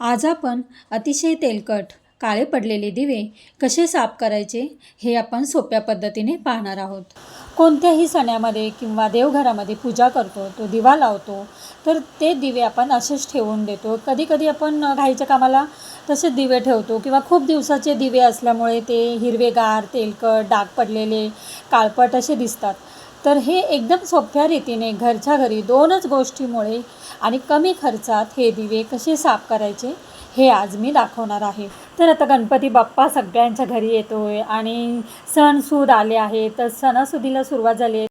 आज आपण अतिशय तेलकट काळे पडलेले दिवे कसे साफ करायचे हे आपण सोप्या पद्धतीने पाहणार आहोत. कोणत्याही सणामध्ये किंवा देवघरामध्ये पूजा करतो तो दिवा लावतो तर ते दिवे आपण असेच ठेवून देतो. कधी कधी आपण घाईच्या कामाला तसेच दिवे ठेवतो किंवा खूप दिवसाचे दिवे असल्यामुळे ते हिरवेगार तेलकट डाग पडलेले काळपट असे दिसतात. तर हे एकदम सोप्या रीतीने घरच्या घरी दोनच गोष्टीमुळे आणि कमी खर्चात हे दिवे कसे साफ करायचे हे आज मी दाखवणार आहे. तर आता गणपती बाप्पा सगळ्यांच्या घरी येतो आहे आणि सणसूद आले आहे तर सणासुदीला सुरुवात झाली आहे.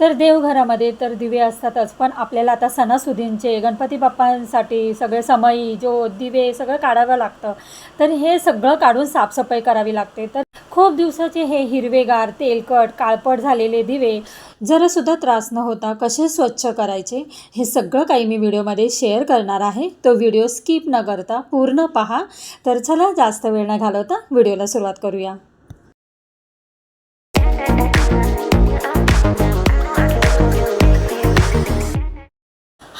तर देवघरामध्ये तर दिवे असतातच पण आपल्याला आता सणासुदींचे गणपती बाप्पांसाठी सगळे समई जो दिवे सगळं काढावं लागतं तर हे सगळं काढून साफसफाई करावी लागते. तर खूप दिवसाचे हे हिरवेगार तेलकट काळपट झालेले दिवे जरासुद्धा त्रास न होता कसे स्वच्छ करायचे हे सगळं काही मी व्हिडिओमध्ये शेअर करणार आहे. तो व्हिडिओ स्किप न करता पूर्ण पहा. तर चला जास्त वेळ न घालवता व्हिडिओला सुरुवात करूया.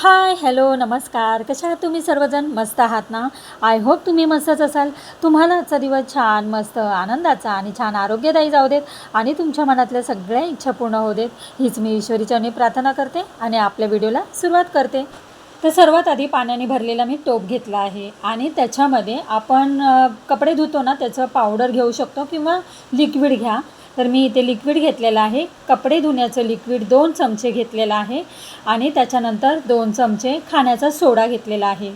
हाय हॅलो नमस्कार. कशा आहात तुम्ही सर्वजण? मस्त आहात ना? आय होप तुम्ही मस्तच असाल. तुम्हाला आजचा दिवस छान मस्त आनंदाचा आणि छान आरोग्यदायी जाऊ देत आणि तुमच्या मनातल्या सगळ्या इच्छा पूर्ण होऊ देत. हीच मी ईश्वरीचरणी प्रार्थना करते आणि आपल्या व्हिडिओला सुरुवात करते. तर सर्वात आधी पाण्याने भरलेला मी टोप घेतला आहे आणि त्याच्यामध्ये आपण कपडे धुतो ना त्याचं पावडर घेऊ शकतो किंवा लिक्विड घ्या. तर मी इथे लिक्विड घेतलेलं आहे. कपडे धुण्याचं लिक्विड दोन चमचे घेतलेलं आहे. आणि त्याच्यानंतर दोन चमचे खाण्याचा सोडा घेतलेला आहे.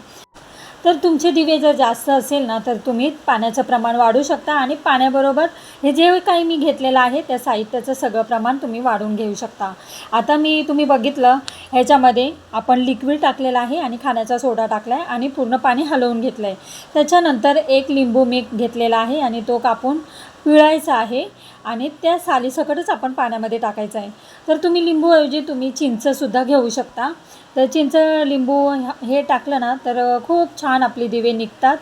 तर तुमचे दिवे जर जास्त असेल ना तर तुम्ही पाण्याचं प्रमाण वाढवू शकता. आणि पाण्याबरोबर हे जे काही मी घेतलेलं आहे त्या साहित्याचं सगळं प्रमाण तुम्ही वाढवून घेऊ शकता. आता मी तुम्ही बघितलं ह्याच्यामध्ये आपण लिक्विड टाकलेलं आहे आणि खाण्याचा सोडा टाकला आहे आणि पूर्ण पाणी हलवून घेतलं आहे त्याच्यानंतर एक लिंबू मी घेतलेला आहे आणि तो कापून पिळायचं आहे आणि त्या सालीसकटच आपण पाण्यामध्ये टाकायचं आहे. तर तुम्ही लिंबूऐवजी तुम्ही चिंचसुद्धा घेऊ शकता. तर चिंच लिंबू हे टाकलं ना तर खूप छान आपली दिवे निघतात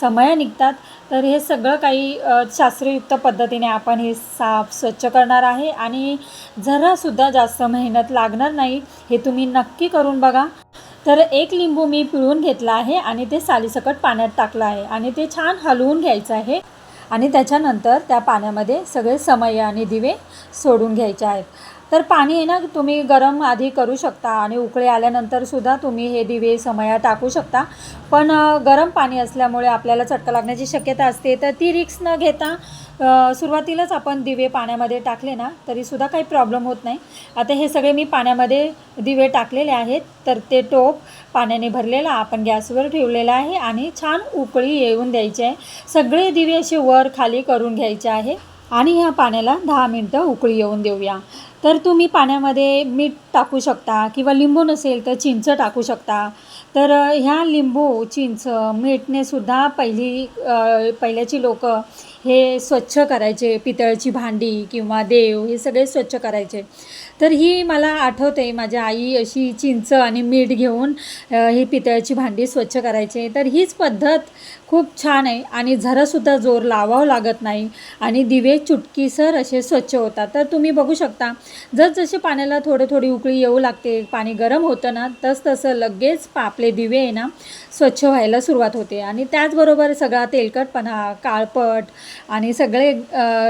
समया निघतात. तर हे सगळं काही शास्त्रयुक्त पद्धतीने आपण हे साफ स्वच्छ करणार आहे आणि जरासुद्धा जास्त मेहनत लागणार नाही हे तुम्ही नक्की करून बघा. तर एक लिंबू मी पिळून घेतला आहे आणि ते सालीसकट पाण्यात टाकलं आहे आणि ते छान हलवून घ्यायचं आहे. आणि त्याच्यानंतर त्या पाण्यामध्ये सगळे समय आणि दिवे सोडून घ्यायचे आहेत. तर पाणी आहे ना तुम्ही गरम आधी करू शकता आणि उकळे आल्यानंतर सुद्धा तुम्ही हे दिवे समया टाकू शकता. पण गरम पाणी असल्यामुळे आपल्याला चटका लागण्याची शक्यता असते. तर ती रिक्स न घेता सुरुवातीलाच आपण दिवे पाण्यामध्ये टाकले ना तरीसुद्धा काही प्रॉब्लेम होत नाही. आता हे सगळे मी पाण्यामध्ये दिवे टाकलेले आहेत तर ते टोप पाण्याने भरलेला आपण गॅसवर ठेवलेला आहे आणि छान उकळी येऊन द्यायची आहे. सगळे दिवे असे वर खाली करून घ्यायचे आहे. आणि ह्या पाण्याला दहा मिनटं उकळी येऊन देऊया. तर तुम्ही पाण्यामध्ये मीठ टाकू शकता किंवा लिंबू नसेल तर चिंच टाकू शकता. तर ह्या लिंबू चिंच मीठने सुद्धा पहिली पहिल्याची लोक हे स्वच्छ करायचे. पितळची भांडी किंवा देव हे सगळे स्वच्छ करायचे. तर ही मला आठवते माझ्या आई अशी चिंच आणि मीठ घेऊन ही पितळ्याची भांडी स्वच्छ करायची. तर हीच पद्धत खूप छान आहे आणि जरासुद्धा जोर लावावं लागत नाही आणि दिवे चुटकीसर असे स्वच्छ होतात. तर तुम्ही बघू शकता जर जसे पाण्याला थोडे थोडी उकळी येऊ लागते पाणी गरम होतं ना तस तसं लगेच पा- आपले दिवे आहे ना स्वच्छ व्हायला सुरुवात होते. आणि त्याचबरोबर सगळा तेलकटपणा काळपट आणि सगळे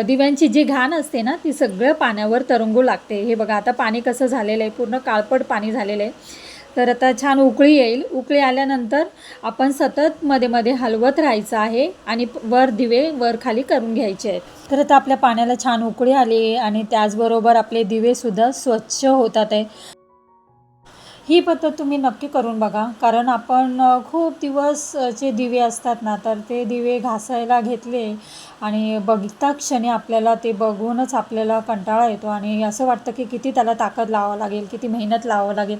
दिव्यांची जी घाण असते ना ती सगळं पाण्यावर तरंगू लागते. हे बघा आता पाणी कसं झालेलं आहे पूर्ण काळपट पाणी झालेलं आहे. तर आता छान उकळी येईल. उकळी आल्यानंतर आपण सतत मध्ये मध्ये हलवत राहायचं आहे आणि वर दिवे वर खाली करून घ्यायचे आहेत. तर आता आपल्या पाण्याला छान उकळी आली आणि त्याचबरोबर आपले दिवेसुद्धा स्वच्छ होतात आहे. ही पद्धत तुम्ही नक्की करून बघा. कारण आपण खूप दिवस जे दिवे असतात ना तर ते दिवे घासायला घेतले आणि बघता क्षणी आपल्याला ते बघूनच आपल्याला कंटाळा येतो आणि असं वाटतं की किती त्याला ताकद लावावं लागेल किती मेहनत लावावं लागेल.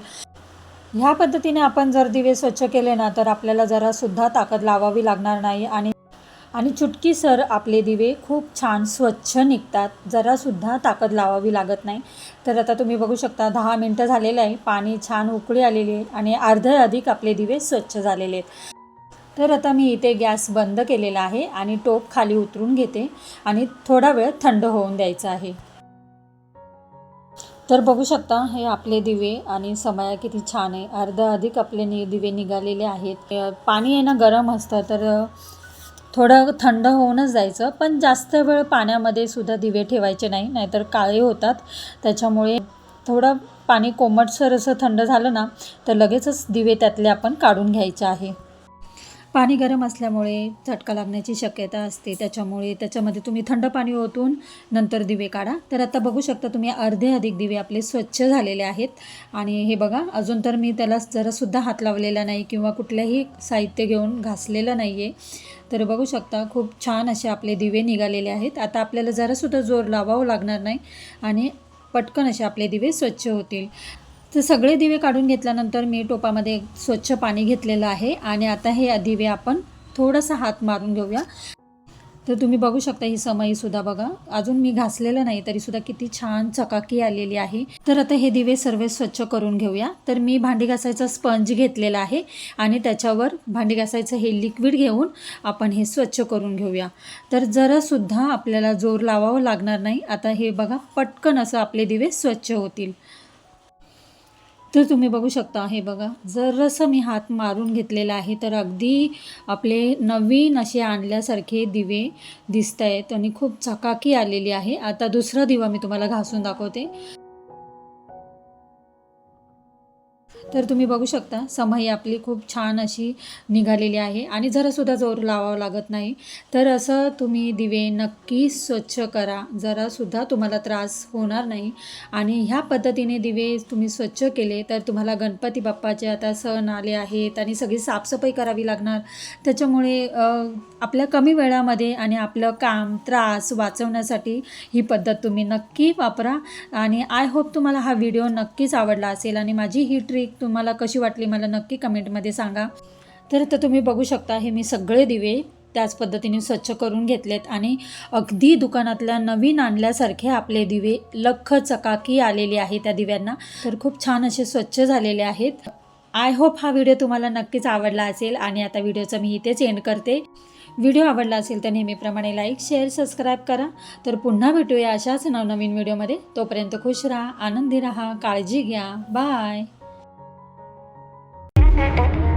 ह्या पद्धतीने आपण जर दिवे स्वच्छ केले ना तर आपल्याला जरासुद्धा ताकद लावावी लागणार नाही आणि आणि चुटकी सर आपले दिवे खूप छान स्वच्छ निघतात. जरासुद्धा ताकद लावावी लागत नाही. तर आता तुम्ही बघू शकता दहा मिनटं झालेलं आहे. पाणी छान उकळी आलेली आहे आणि अर्धे अधिक आपले दिवे स्वच्छ झालेले आहेत. तर आता मी इथे गॅस बंद केलेला आहे आणि टोप खाली उतरून घेते आणि थोडा वेळ थंड होऊन द्यायचा आहे. तर बघू शकता हे आपले दिवे आणि समया किती छान आहे. अर्ध अधिक आपले नि दिवे निघालेले आहेत. पाणी आहे ना गरम असतं तर थोडं थंड होऊनच जायचं पण जास्त वेळ पाण्यामध्ये सुद्धा दिवे ठेवायचे नाही नाहीतर काळे होतात. त्याच्यामुळे थोडं पाणी कोमटसर असं थंड झालं ना तर लगेचच दिवे त्यातले आपण काढून घ्यायचे आहे. पाणी गरम असल्यामुळे चटका लागण्याची शक्यता असते. त्याच्यामुळे त्याच्यामध्ये तुम्ही थंड पाणी ओतून नंतर दिवे काढा. तर आता बघू शकता तुम्ही अर्धे अधिक दिवे आपले स्वच्छ झालेले आहेत. आणि हे बघा अजून तर मी त्याला जरासुद्धा हात लावलेला नाही किंवा कुठलंही साहित्य घेऊन घासलेलं नाही आहे तर बघू शकता खूप छान असे आपले दिवे निघालेले आहेत. आता आपल्याला जरासुद्धा जोर लावावं लागणार नाही आणि पटकन असे आपले दिवे स्वच्छ होतील. तर सगळे दिवे काढून घेतल्यानंतर मी टोपामध्ये स्वच्छ पाणी घेतलेलं आहे आणि आता हे दिवे आपण थोडासा हात मारून घेऊया. तर तुम्ही बघू शकता ही समईसुद्धा बघा. अजून मी घासलेलं नाही तरीसुद्धा किती छान चकाकी आलेली आहे. तर आता हे दिवे सर्व स्वच्छ करून घेऊया. तर मी भांडी घासायचा स्पंज घेतलेला आहे आणि त्याच्यावर भांडी घासायचं हे लिक्विड घेऊन आपण हे स्वच्छ करून घेऊया. तर जरासुद्धा आपल्याला जोर लावावं लागणार नाही. आता हे बघा पटकन असं आपले दिवे स्वच्छ होतील. तर तुम्ही बघू शकता हे बघा. जरसं मी हात मारून घेतलेला आहे तर अगदी आपले नवीन असे आणल्यासारखे दिवे दिसत आहेत आणि खूप चकाकी आलेली आहे. आता दुसरा दिवा मी तुम्हाला घासून दाखवते. तर तुम्ही बघू शकता समाई आपली खूप छान अशी निघालेली आहे. आणि जरासुद्धा जोर लावावं लागत नाही. तर असं तुम्ही दिवे नक्की स्वच्छ करा. जरासुद्धा तुम्हाला त्रास होणार नाही. आणि ह्या पद्धतीने दिवे तुम्ही स्वच्छ केले तर तुम्हाला गणपती बाप्पाचे आता सण आले आहेत आणि सगळी साफसफाई करावी लागणार. त्याच्यामुळे आपल्या कमी वेळामध्ये आणि आपलं काम त्रास वाचवण्यासाठी ही पद्धत तुम्ही नक्की वापरा. आणि आय होप तुम्हाला हा व्हिडिओ नक्कीच आवडला असेल. आणि माझी ही ट्रिक तुम्हाला कशी वाटली मला नक्की कमेंटमध्ये सांगा. तर तर तुम्ही बघू शकता हे मी सगळे दिवे त्याच पद्धतीने स्वच्छ करून घेतलेत आणि अगदी दुकानातल्या नवीन आणल्यासारखे आपले दिवे लख चकाकी आलेली आहे त्या दिव्यांना. तर खूप छान असे स्वच्छ झालेले आहेत. आय होप हा व्हिडिओ तुम्हाला नक्कीच आवडला असेल आणि आता व्हिडिओचा मी इथेच एंड करते. व्हिडिओ आवडला असेल तर नेहमीप्रमाणे लाईक शेअर सबस्क्राईब करा. तर पुन्हा भेटूया अशाच नवनवीन व्हिडिओमध्ये तोपर्यंत खुश राहा आनंदी राहा काळजी घ्या. Bye Thank you.